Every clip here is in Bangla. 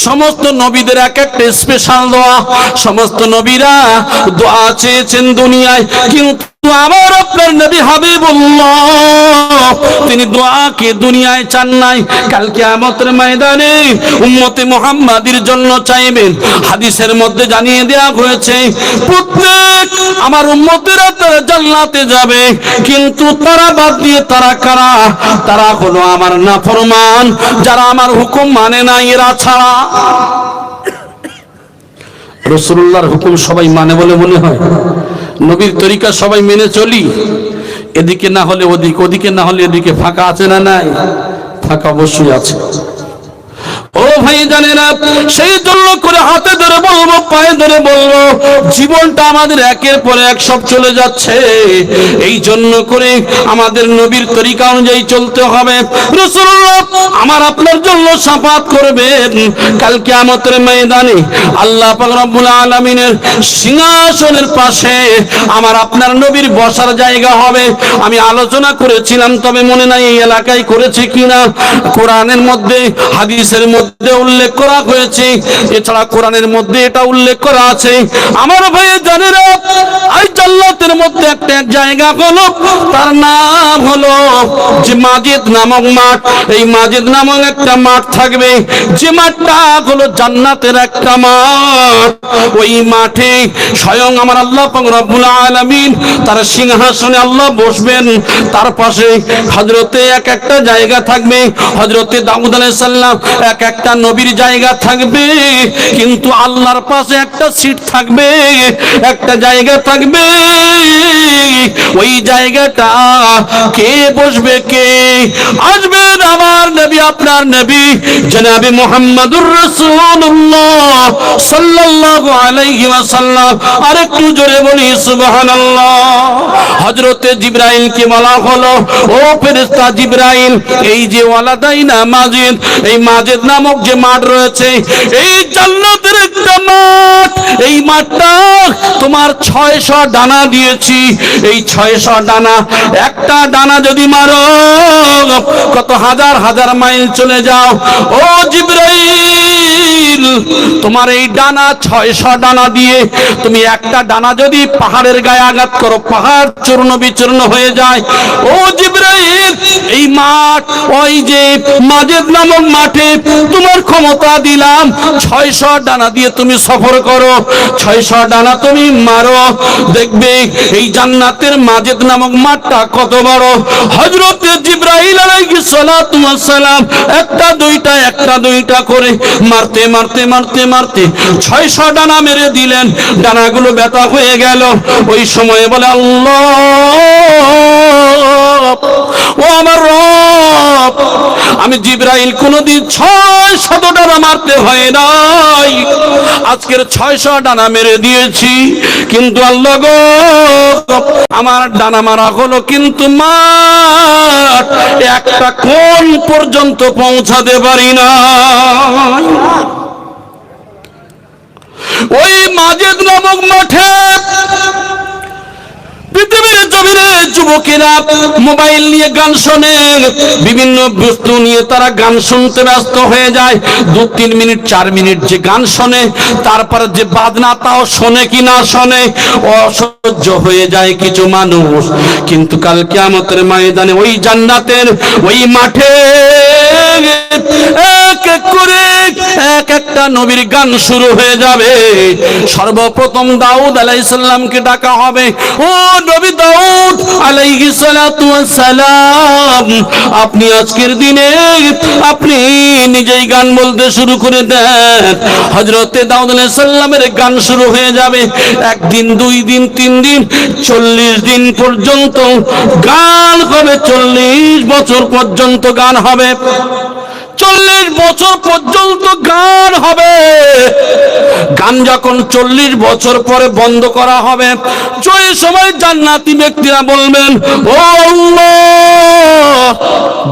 সমস্ত নবীদের এক একটা স্পেশাল দোয়া সমস্ত নবীরা দোয়া চেয়েছেন দুনিয়ায় কিন্তু তিনি দোয়াকে দুনিয়ায় চান নাই? ময়দানে উম্মতে জন্য চাইবেন। হাদিসের মধ্যে জানিয়ে দেওয়া হয়েছে, প্রত্যেক আমার উম্মতেরা তারা যাবে, কিন্তু তারা বাদ দিয়ে তারা কারা? তারা হলো আমার নাফরমান, যারা আমার হুকুম মানে না, এরা ছাড়া। রসুল্লাহর হুকুম সবাই মানে বলে মনে হয়। নবীর তরিকা সবাই মেনে চলি। এদিকে না হলে ওদিকে ওদিকে না হলে এদিকে ফাঁকা আছে না নাই? ফাঁকা অবশ্যই আছে। ও ভাই জানেরা সেই জন্য করে হাতে ধরে বলব, পায়ে ধরে বলব, জীবনটা আমাদের একের পর এক সব চলে যাচ্ছে। এই জন্য করে আমাদের নবীর তরিকা অনুযায়ী চলতে হবে। আমার আপনার জন্য সাফাত করবেন। কালকে আমাদের ময়দানে আল্লাহ রব্বুল আলামিনের সিংহাসনের পাশে আমার আপনার নবীর বসার জায়গা হবে। আমি আলোচনা করেছিলাম, তবে মনে নাই এই এলাকায় করেছে কিনা। কোরআনের মধ্যে, হাদিসের মধ্যে উল্লেখ করা হয়েছে। এছাড়া কোরআনের মধ্যে এটা উল্লেখ করা আছে। আমার ভাই জানেরা এই মধ্যে একটা জায়গা হলো, তার নাম হলো যে মাজিদ নামক মাঠ। এই মাজিদ নামক একটা মাঠ থাকবে। যে মাঠটা হলো জান্নাতের একটা মাঠ। ওই মাঠে স্বয়ং আমার আল্লাহ রব্বুল আলামিন তার সিংহাসনে আল্লাহ বসবেন। তার পাশে হযরতে এক একটা জায়গা থাকবে। হযরতে দাউদ আলাইহিস সালাম এক একটা নবীর জায়গা থাকবে কিন্তু আল্লাহর পাশে একটা সিট থাকবে একটা জায়গা থাকবে। ওই জায়গাটা কে বসবে, কে আসবেন আমার নবী, আপনার নবী, জনাবি মুহাম্মাদুর রাসূলুল্লাহ সাল্লাল্লাহু আলাইহি ওয়াসাল্লাম। আরেকটু জোরে বলি, সুবহানাল্লাহ। হযরতে জিবরাইলকে বলা হলো? ও ফেরেশতা জিবরাইল, এই যে ওয়ালাদাইনা মাজিদ, এই মাজিদ নামক যে মাঠ রয়েছে, এই জান্নাতের একটা মাঠ। এই মাঠটা তোমার ছয়শো ডানা দিয়েছি। এই ছয়শো দানা, একটা দানা যদি মারো, কত হাজার হাজার মাইল চলে যাও। ও জিব্রাইল, তোমার এই ডানা ছয়শো ডানা দিয়ে তুমি একটা ডানা যদি পাহাড়ের গায়ে আঘাত করো, পাহাড় চূর্ণ বিচূর্ণ হয়ে যায়। ও জিব্রাইল এই মাঠ, ওই যে মাজেদ নামক মাঠে তোমার ক্ষমতা দিলাম। ছয়শো ডানা দিয়ে তুমি সফর করো, ছয়শো ডানা তুমি মারো। দেখবে এই জান্নাতের মাজেদ নামক মাঠটা কত বড়। হজরত ওয়াস সালাম একটা দুইটা একটা দুইটা করে মারতে মারতে মারতে মারতে ছয়শো ডানা মেরে দিলেন। ডানাগুলো ব্যথা হয়ে গেল। ওই সময়ে বলে, আল্লাহ! আমি জিব্রাইল কোনদিন ছয় শত ডানা মারতে হয় নাই। আজকের ছয়শো ডানা মেরে দিয়েছি, কিন্তু আল্লাহ গো, আমার ডানা মারা হলো কিন্তু মাঠ, একটা কোন পর্যন্ত পৌঁছাতে পারি না। ওই মাজেদ নামক মাঠে পৃথিবীর জমিনে যুবকেরা মোবাইল নিয়ে গান শোনে। বিভিন্ন বস্তু নিয়ে তারা গান শুনতে ব্যস্ত হয়ে যায়। দু, তিন মিনিট, চার মিনিট যে গান শোনে, তারপরে যে বাজনা তাও শোনে কি না শোনে, অসহ্য হয়ে যায় কিছু মানুষ। কিন্তু ময়দানে ওই জান্নাতের ওই মাঠে এক এক করে এক একটা নবীর গান শুরু হয়ে যাবে। সর্বপ্রথম দাউদ আলাইসাল্লামকে ডাকা হবে। ও নবী দাউদ আলাইহি সালাতু সালাম আপনি আজকের দিনে আপনি নিজেই গান বলতে শুরু করে দেন। হযরতে দাউদ আলাইহিস সালামের গান শুরু হয়ে যাবে। একদিন, দুই দিন, তিন দিন, চল্লিশ দিন পর্যন্ত গান হবে, চল্লিশ বছর পর্যন্ত গান হবে। চল্লিশ বছর পর্যন্ত গান হবে। গান যখন চল্লিশ বছর পরে বন্ধ করা হবে ওই সময় জান্নাতি ব্যক্তিরা বলবেন, ও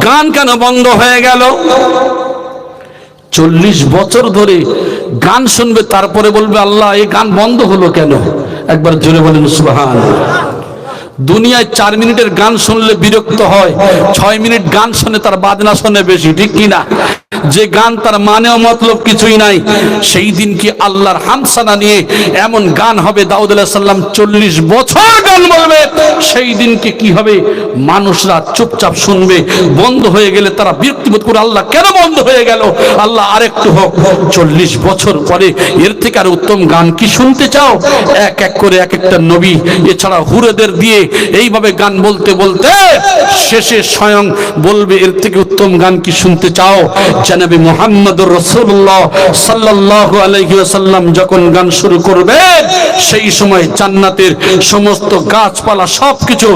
গান কেন বন্ধ হয়ে গেল? চল্লিশ বছর ধরে গান শুনবে, তারপরে বলবে, আল্লাহ, এই গান বন্ধ হলো কেন? একবার জোরে বলেন সুবহান দুনিয়ায় চার মিনিটের গান শুনলে বিরক্ত হয় ছয় মিনিট গান শুনে তার বাদনা শুনে বেশি ঠিক কিনা? যে গান তার মানেও মতলব কিছুই নাই। সেই দিন কি আল্লাহর হামসানা নিয়ে এমন গান হবে, দাউদ আলাইহিস সাল্লাম চল্লিশ বছর গান বলবে? সেই দিনকে কি হবে? মানুষরা চুপচাপ শুনবে, বন্ধ হয়ে গেলে তারা বিরক্তিবোধ করে আল্লাহ কেন বন্ধ হয়ে গেল? আল্লাহ আরেকটু হোক, চল্লিশ বছর পরে এর থেকে আর উত্তম গান কি শুনতে চাও? এক এক করে এক একটা নবী, এছাড়া হুরেদের দিয়ে এইভাবে গান বলতে বলতে শেষে স্বয়ং বলবে, এর থেকে উত্তম গান কি শুনতে চাও? জানাবি মোহাম্মদুর রসুল্লাহ সাল্লাল্লাহু আলাইহি ওয়াসাল্লাম যখন গান শুরু করবে সেই সময় জান্নাতের সমস্ত গাছপালা সবকিছু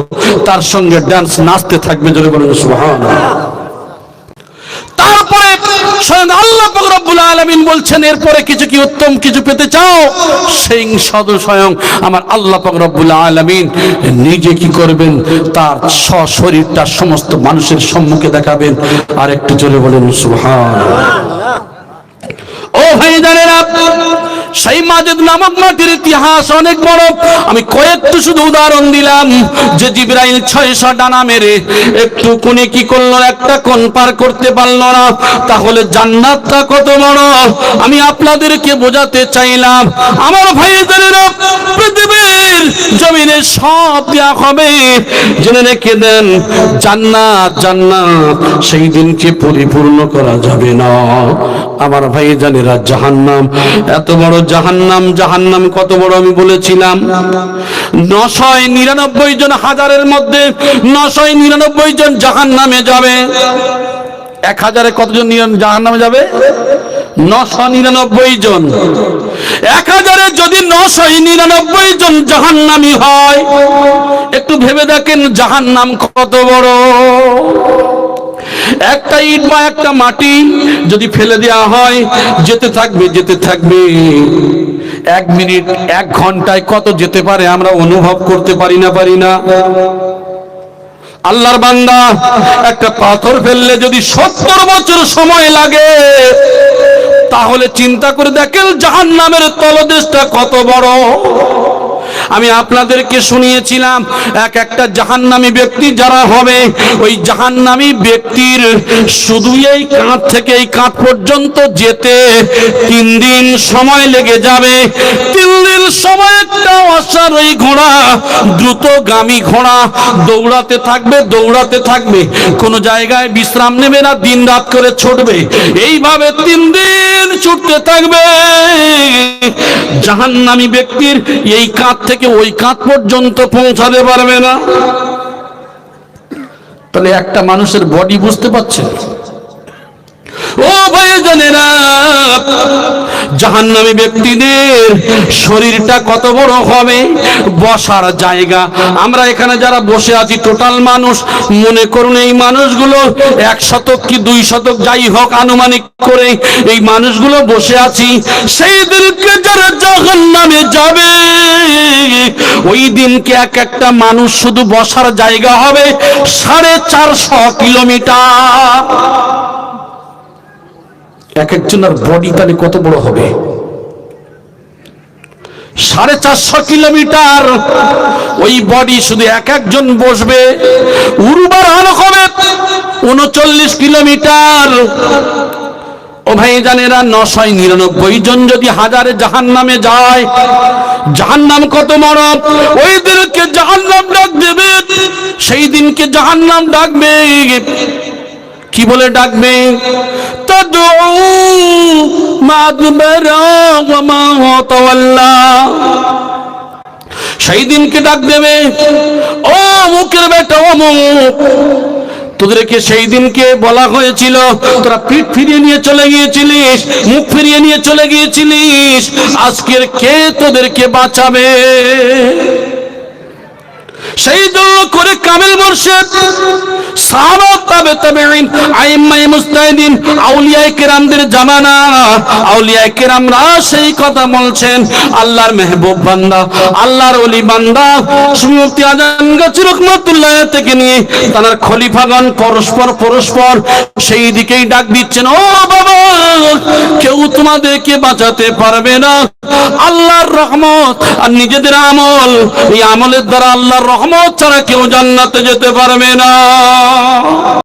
তার সঙ্গে ডান্স নাচতে থাকবে, জোরে বলেন সুবহানাল্লাহ। তারপরে স্বয়ং আল্লাহ রব্বুল আলমিন বলছেন, এরপরে কিছু কি উত্তম কিছু পেতে চাও? সেই সদ স্বয়ং আমার আল্লাহ রব্বুল আলমিন নিজে কি করবেন? তার সশরীরটা সমস্ত মানুষের সম্মুখে দেখাবেন। আর একটু জোরে বলেন সুহান ও ভাই জানেরা সেই মাজিদ নামক মাটির ইতিহাস অনেক বড়। আমি কয়েকটু শুধু উদাহরণ দিলাম যে জিব্রাইল ছয়শো ডানা মেরে একটু কোনে কি করল, একটা কোন পার করতে পারল না, তাহলে জান্নাতটা কত বড়? আমি আপনাদেরকে বোঝাতে চাইলাম, আমার ভাই জানেরা পৃথিবীর জমিনে সব দেয়া হবে। জেনে রেখে দেন, জান্নাত জান্নাত, সেই দিনকে পরিপূর্ণ করা যাবে না। আমার ভাই জানেরা জাহান্নাম, এত বড় জাহান্নাম জাহান্নাম কত বড় আমি বলেছিলাম। নশয় নিরানব্বই জন হাজারের মধ্যে নশয় নিরানব্বই জন জাহান্নামে যাবে। এক হাজারে কতজন জাহান্নামে যাবে? নশো নিরানব্বই জন। এক হাজারে যদি নশো নিরানব্বই জন জাহান্নামি হয়, একটু ভেবে দেখেন জাহান্নাম কত বড়। একটা ইট বা একটা মাটি যদি ফেলে দেওয়া হয়, যেতে থাকবে যেতে থাকবে। এক মিনিট, এক ঘন্টায় কত যেতে পারে আমরা অনুভব করতে পারি না পারি না। আল্লাহর বান্দা, একটা পাথর ফেললে যদি সত্তর বছর সময় লাগে, তাহলে চিন্তা করে দেখেন জাহান নামের তলদেশটা কত বড়। আমি আপনাদেরকে শুনিয়েছিলাম, এক একটা জাহান্নামী ব্যক্তি যারা হবে, ওই জাহান্নামী ব্যক্তির শুধু এই কাঁধ থেকে এই কাঁধ পর্যন্ত যেতে তিন দিন সময় লেগে যাবে। তিন দিন সময় একটা অশ্বারোহী ঘোড়া, দ্রুতগামী ঘোড়া, দৌড়াতে থাকবে দৌড়াতে থাকবে। কোন জায়গায় বিশ্রাম নেবে না, দিন রাত করে ছুটবে। এইভাবে তিন দিন ছুটতে থাকবে। জাহান্নামী ব্যক্তির এই কাঁধ থেকে ওই কাঁধ পর্যন্ত পৌঁছাতে পারবে না। তাহলে একটা মানুষের বডি বুঝতে পারছেন ও ভাই জানেরা, জাহান্নামী ব্যক্তিদের শরীরটা কত বড় হবে? বসার জায়গা। আমরা এখানে যারা বসে আছি, টোটাল মানুষ, মনে করুন এই মানুষগুলো এক শতক কি দুই শতক, যাই হোক আনুমানিক করে এই মানুষগুলো বসে আছি, সেই দিনকে যারা জাহান্নামে যাবে, ওই দিনকে এক একটা মানুষ শুধু বসার জায়গা হবে সাড়ে চারশো কিলোমিটার। এক একজনের বডি তাহলে কত বড় হবে? সাড়ে চারশো কিলোমিটার। ওই বডি শুধু এক একজন বসবে। উর্বর আলো হবে উনচল্লিশ কিলোমিটার। ও ভাই জানেরা, নশয় নিরানব্বই জন যদি হাজারে জাহান নামে যায় জাহান নাম কত বড়? ওই দিনকে জাহান নাম ডাক দেবে, সেই দিনকে জাহান নাম ডাকবে। কি বলে ডাকবে? সেই দিনকে ডাক দেবে? ও মুখের বেটা, ও মুখ। তোদেরকে সেই দিনকে বলা হয়েছিল, তোরা পিঠ ফিরিয়ে নিয়ে চলে গিয়েছিলিস, মুখ ফিরিয়ে নিয়ে চলে গিয়েছিলিস। আজকের কে তোদেরকে বাঁচাবে? সেই জন্য করে কামেল মোর্শেদ আল্লাহর মেহবুব বান্দা তার পরস্পর পরস্পর সেই দিকেই ডাক দিচ্ছেন, ও বাবা, কেউ তোমাদেরকে বাঁচাতে পারবে না। আল্লাহর রহমত আর নিজেদের আমল, এই আমলের দ্বারা আল্লাহর রহমত ছাড়া কেউ জান্নাতে যেতে পারবে না।